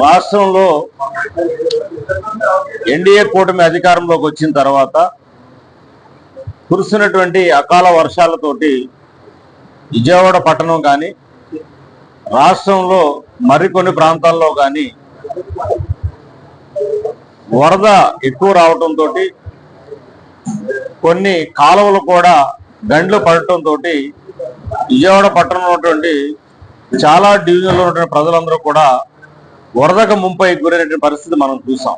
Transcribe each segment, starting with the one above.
రాష్ట్రంలో ఎన్డీఏ కూటమి అధికారంలోకి వచ్చిన తర్వాత కురిసినటువంటి అకాల వర్షాలతోటి విజయవాడ పట్టణం కానీ రాష్ట్రంలో మరికొన్ని ప్రాంతాల్లో కానీ వరద ఎక్కువ రావటంతో కొన్ని కాలువలు కూడా గండ్లు పడటంతో విజయవాడ పట్టణంలో ఉన్నటువంటి చాలా డివిజన్లో ఉన్నటువంటి ప్రజలందరూ కూడా వరదకు ముంపై గురైనటువంటి పరిస్థితి మనం చూసాం.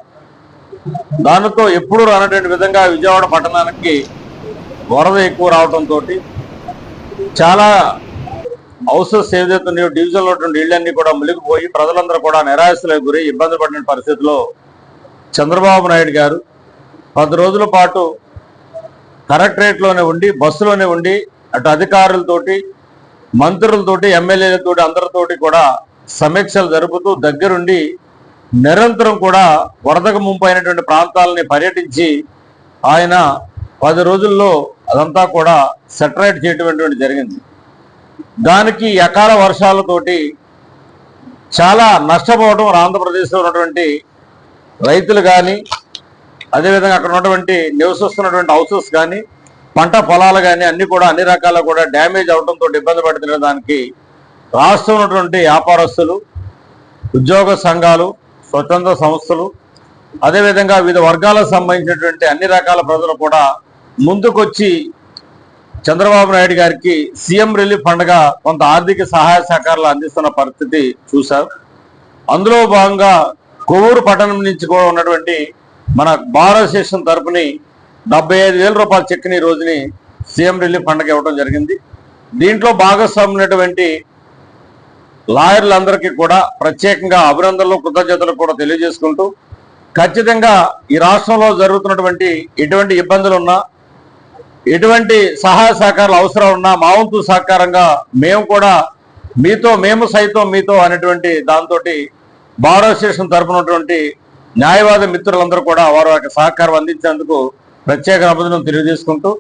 దానితో ఎప్పుడు రానటువంటి విధంగా విజయవాడ పట్టణానికి వరద ఎక్కువ రావడంతో చాలా హౌసెస్ ఏదైతే ఉన్నాయో డివిజన్లో ఉన్నటువంటి ఇళ్ళన్నీ కూడా మునిగిపోయి ప్రజలందరూ కూడా నిరాశలకు గురి ఇబ్బంది పడిన పరిస్థితిలో చంద్రబాబు నాయుడు గారు పది రోజుల పాటు కలెక్టరేట్లోనే ఉండి బస్సులోనే ఉండి అటు అధికారులతోటి మంత్రులతోటి ఎమ్మెల్యేలతోటి అందరితోటి కూడా సమీక్షలు జరుపుతూ దగ్గరుండి నిరంతరం కూడా వరదకు ముంపైనటువంటి ప్రాంతాలని పర్యటించి ఆయన పది రోజుల్లో అదంతా కూడా సెటరేట్ చేయటం జరిగింది. దానికి అకాల వర్షాలతోటి చాలా నష్టపోవడం ఆంధ్రప్రదేశ్లో ఉన్నటువంటి రైతులు కానీ అదేవిధంగా అక్కడ ఉన్నటువంటి నివసిస్తున్నటువంటి హౌసెస్ కానీ పంట పొలాలు కానీ అన్ని కూడా అన్ని రకాల కూడా డ్యామేజ్ అవడంతో ఇబ్బంది పడుతున్న దానికి రాష్ట్రం ఉన్నటువంటి వ్యాపారస్తులు ఉద్యోగ సంఘాలు స్వచ్ఛంద సంస్థలు అదేవిధంగా వివిధ వర్గాలకు సంబంధించినటువంటి అన్ని రకాల ప్రజలు కూడా ముందుకొచ్చి చంద్రబాబు నాయుడు గారికి సీఎం రిలీఫ్ ఫండ్గా కొంత ఆర్థిక సహాయ సహకారాలు అందిస్తున్న పరిస్థితి చూశారు అందులో భాగంగా కొవ్వూరు పట్టణం నుంచి కూడా ఉన్నటువంటి మన బార్ అసోసియేషన్ తరపుని డెబ్బై ఐదు వేల రూపాయల చెక్ని ఈ రోజుని సీఎం రిలీఫ్ ఫండ్కి ఇవ్వడం జరిగింది. దీంట్లో భాగస్వామైనటువంటి లాయర్లందరికీ కూడా ప్రత్యేకంగా అభినందనలు కృతజ్ఞతలు కూడా తెలియజేసుకుంటూ ఖచ్చితంగా ఈ రాష్ట్రంలో జరుగుతున్నటువంటి ఎటువంటి ఇబ్బందులు ఉన్నా ఎటువంటి సహాయ సహకారాలు అవసరం ఉన్నా మా వంతు సహకారంగా మేము కూడా మీతో మేము సైతం మీతో అనేటువంటి దాంతో బార్ అసోసియేషన్ తరపున ఉన్నటువంటి న్యాయవాద మిత్రులందరూ కూడా వారు యొక్క సహకారం అందించేందుకు ప్రత్యేక అభినందనలు తెలియజేసుకుంటూ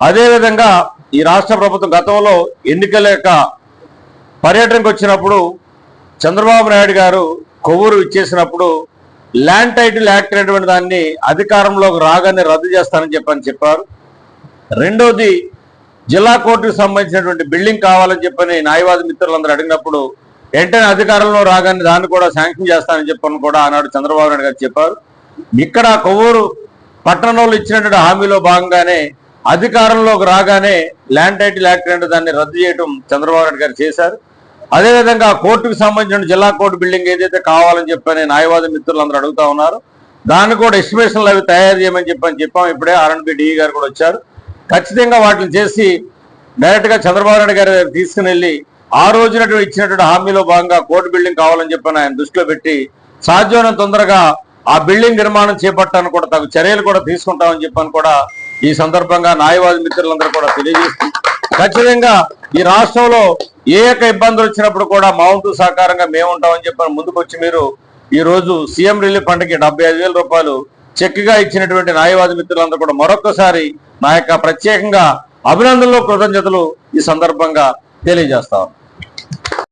అదేవిధంగా ఈ రాష్ట్ర ప్రభుత్వం గతంలో ఎన్నికల యొక్క పర్యటనకు వచ్చినప్పుడు చంద్రబాబు నాయుడు గారు కొవ్వూరు ఇచ్చేసినప్పుడు ల్యాండ్ టైటిల్ యాక్ట్ అనేటువంటి దాన్ని అధికారంలోకి రాగానే రద్దు చేస్తానని చెప్పని చెప్పారు. రెండోది జిల్లా కోర్టుకు సంబంధించినటువంటి బిల్డింగ్ కావాలని చెప్పని న్యాయవాది మిత్రులందరూ అడిగినప్పుడు వెంటనే అధికారంలో రాగానే దాన్ని కూడా శాంక్షన్ చేస్తానని చెప్పని కూడా ఆనాడు చంద్రబాబు నాయుడు గారు చెప్పారు. ఇక్కడ కొవ్వూరు పట్టణంలో ఇచ్చినటువంటి హామీలో భాగంగానే అధికారంలోకి రాగానే ల్యాండ్ టైటిల్ యాక్ట్ అంటే దాన్ని రద్దు చేయడం చంద్రబాబు నాయుడు గారు చేశారు. అదేవిధంగా కోర్టుకు సంబంధించిన జిల్లా కోర్టు బిల్డింగ్ ఏదైతే కావాలని చెప్పని న్యాయవాది మిత్రులు అందరూ అడుగుతా ఉన్నారు దాన్ని కూడా ఎస్టిమేషన్లు అవి తయారు చేయమని చెప్పని చెప్పాం. ఇప్పుడే ఆర్ఎన్బి డిఈ గారు కూడా వచ్చారు. ఖచ్చితంగా వాటిని చేసి డైరెక్ట్గా చంద్రబాబు నాయుడు గారి తీసుకుని వెళ్ళి ఆ రోజున ఇచ్చినటువంటి హామీలో భాగంగా కోర్టు బిల్డింగ్ కావాలని చెప్పని ఆయన దృష్టిలో పెట్టి సాధ్యమైన తొందరగా ఆ బిల్డింగ్ నిర్మాణం చేపట్టాను కూడా తగు చర్యలు కూడా తీసుకుంటామని చెప్పని కూడా ఈ సందర్భంగా న్యాయవాది మిత్రులందరూ కూడా తెలియజేస్తూ ఖచ్చితంగా ఈ రాష్ట్రంలో ఏ యొక్క ఇబ్బందులు వచ్చినప్పుడు కూడా మా వంతు సహకారంగా మేము ఉంటామని చెప్పని ముందుకొచ్చి మీరు ఈ రోజు సీఎం రిలీఫ్ ఫండ్కి డెబ్బై ఐదు వేల రూపాయలు చెక్గా ఇచ్చినటువంటి న్యాయవాది మిత్రులందరూ కూడా మరొకసారి నా యొక్క ప్రత్యేకంగా అభినందనలు కృతజ్ఞతలు ఈ సందర్భంగా తెలియజేస్తాను